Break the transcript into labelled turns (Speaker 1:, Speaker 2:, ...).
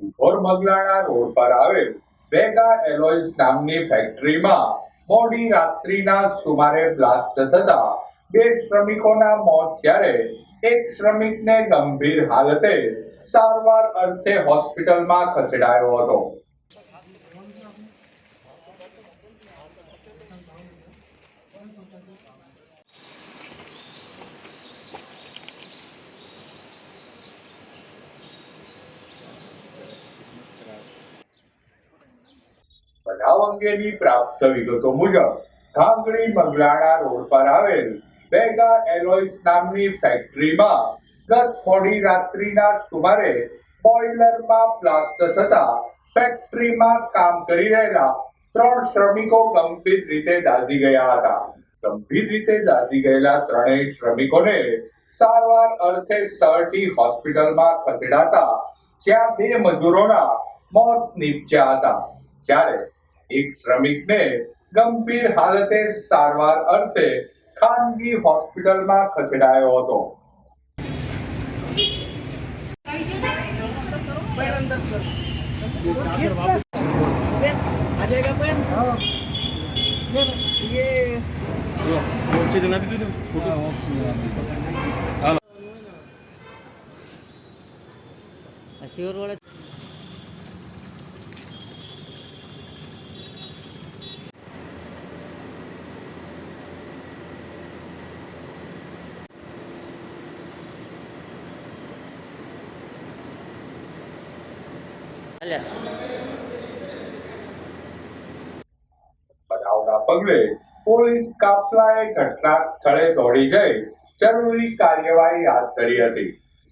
Speaker 1: Sihor મગલાણા road પર આવેલ વેગા alloys નામની ફેક્ટરીમાં મોડી રાત્રિના સુમારે બ્લાસ્ટ થતા બે શ્રમિકોના મોત જ્યારે એક શ્રમિકને ગંભીર હાલતે સારવાર અર્થે હોસ્પિટલમાં ખસેડાયો હતો. બનાવ અંગેની પ્રાપ્ત વિગતો મુજબ ખાંગડી મંગલાણા રોડ પર આવેલ બેગા એલોઇસ નામની ફેક્ટરીમાં ગત મોડી રાત્રિના સુમારે બોઇલરમાં બ્લાસ્ટ થતા ફેક્ટરીમાં કામ કરી રહેલા ત્રણ શ્રમિકો ગંભીર રીતે દાઝી ગયા હતા. ગંભીર રીતે દાઝી ગયેલા ત્રણેય શ્રમિકોને સારવાર અર્થે સરટી હોસ્પિટલમાં ખસેડાતા, જ્યાં બે મજૂરોના મોત નીપજ્યા હતા. જ્યારે એક શ્રમિકને ગંભીર હાલતે સારવાર અર્થે ખાનગી હોસ્પિટલમાં ખસેડાયો હતો.
Speaker 2: શિવર
Speaker 3: વાળા લે.
Speaker 1: બનાવના પગલે પોલીસ કાફલાએ ઘટના સ્થળે દોડી જઈ જરૂરી કાર્યવાહી હાથ ધરી હતી.